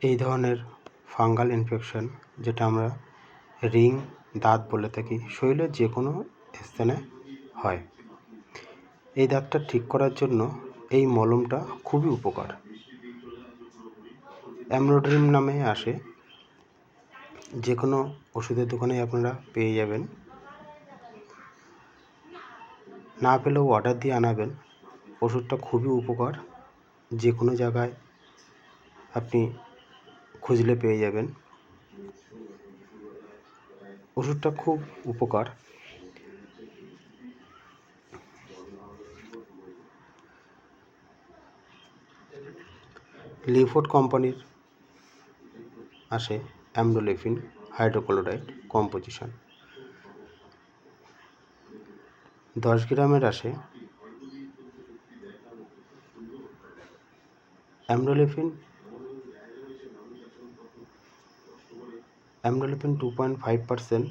এই ধরনের fungal infection, যেটা আমরা রিং, দাঁত বলে থাকি শরীরের যে কোনো স্থানে হয়। এই দাঁতটা ঠিক করার জন্য এই মলমটা খুবই উপকার। অ্যামরোড্রিম নামে আসে। যে কোনো ওষুধের দোকানে আপনারা পেয়ে যাবেন। না পেলেও অর্ডার দিয়ে আনাবেন। ওষুধটা খুবই উপকার। যে কোনো জায়গায় আপনি খুঁজলে পেয়ে যাবেন। ওষুধটা খুব উপকার। লিফোর্ড কোম্পানির আসে অ্যামডোলেফিন, হাইড্রোক্লোরাইড কম্পোজিশন। দশ গ্রামের আসে অ্যামডোলেফিন অ্যামডোলেফিন two point five percent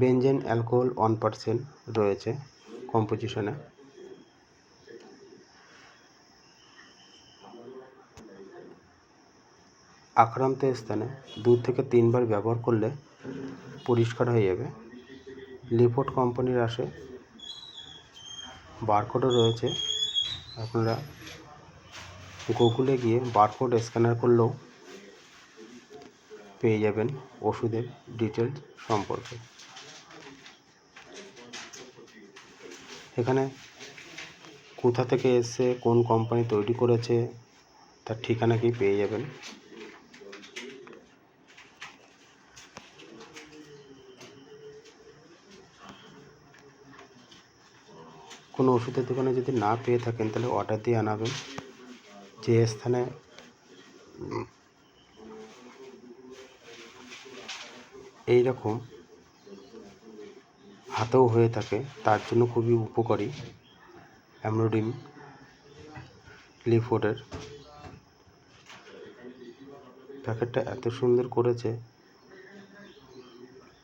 benzene alcohol one percent রয়েছে কম্পোজিশনে। আক্রান্ত স্থানে দু থেকে তিনবার ব্যবহার করলে পরিষ্কার হয়ে যাবে। লিফোর্ড কোম্পানির আসে বারকোডও রয়েছে। আপনারা গুগলে গিয়ে বারকোড স্ক্যানার করলেও পেয়ে যাবেন ওষুধের ডিটেলস সম্পর্কে। এখানে কোথা থেকে এসছে কোন কোম্পানি তৈরি করেছে, তার ঠিকানা কি পেয়ে যাবেন। কোনো ওষুধের দোকানে যদি না পেয়ে থাকেন, তাহলে অর্ডার দিয়ে আনাবেন। যে স্থানে এই রকম হাতেও হয়ে থাকে, তার জন্য খুবই উপকারী অ্যামরোডিন লিফোর্ডের প্যাকেটটা এত সুন্দর করেছে,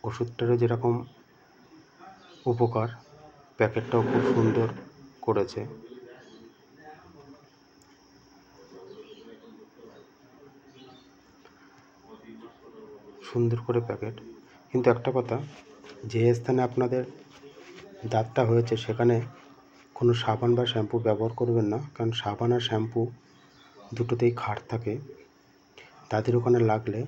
ওষুধটারও যেরকম উপকার, প্যাকেটটাও খুব সুন্দর করেছে। সুন্দর করে প্যাকেট। কিন্তু একটা কথা, যে স্থানে আপনাদের দাঁতটা হয়েছে সেখানে কোনো সাবান বা শ্যাম্পু ব্যবহার করবেন না, কারণ সাবান আর শ্যাম্পু দুটোতেই খাট থাকে। দাঁতের ওখানে লাগলে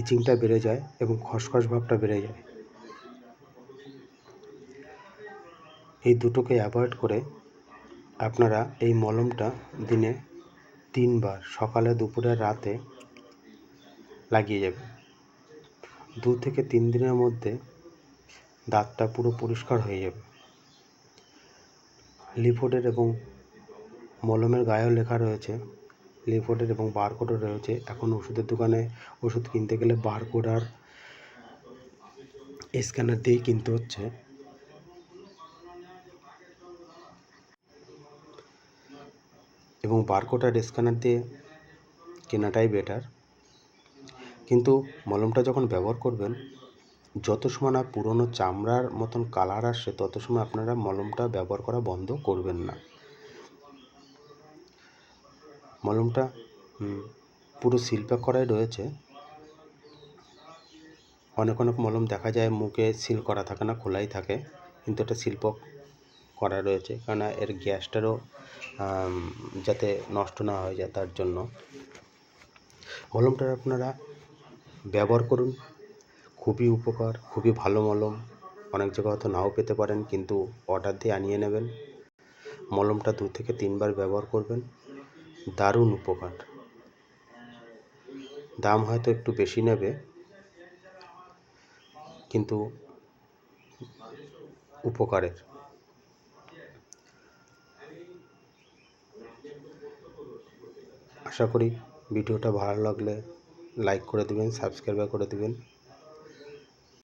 ইচিংটা বেড়ে যায় এবং খসখস ভাবটা বেড়ে যায়। এই দুটোকে অ্যাভয়েড করে আপনারা এই মলমটা দিনে তিনবার, সকালে, দুপুরে, রাতে লাগিয়ে যাবেন। দু থেকে তিন দিনের মধ্যে দাঁতটা পুরো পরিষ্কার হয়ে যাবে। লিফোডের এবং মলমের গায়েও লেখা রয়েছে লিফোডের এবং বারকোডও রয়েছে। এখন ওষুধের দোকানে ওষুধ কিনতে গেলে বারকোড আর স্ক্যানার দিয়েই কিনতে হচ্ছে। এবং বারকোড আর স্ক্যানার দিয়ে কেনাটাই বেটার কিন্তু মলমটা যখন ব্যবহার করবেন, যত সময় না পুরনো চামড়ার মতন কালার আসছে তত সময় আপনারা মলমটা ব্যবহার করা বন্ধ করবেন না। মলমটা পুরো শিল্পা করাই রয়েছে। অনেক অনেক মলম দেখা যায় মুখে সিল করা থাকে না, খোলাই থাকে, কিন্তু এটা শিল্প করা রয়েছে। কেন এর গ্যাসটারও যাতে নষ্ট না হয়ে যায় তার জন্য। মলমটা আপনারা ব্যবহার করুন। খুবই উপকার, খুবই ভালো মলম। অনেক জায়গা হয়তো নাও পেতে পারেন, কিন্তু অর্ডার দিয়ে আনিয়ে নেবেন। মলমটা দু থেকে তিনবার ব্যবহার করবেন। দারুণ উপকার। দাম হয়তো একটু বেশি নেবে, কিন্তু উপকারের। আশা করি ভিডিওটা ভালো লাগলে লাইক করে দেবেন সাবস্ক্রাইব করে দেবেন।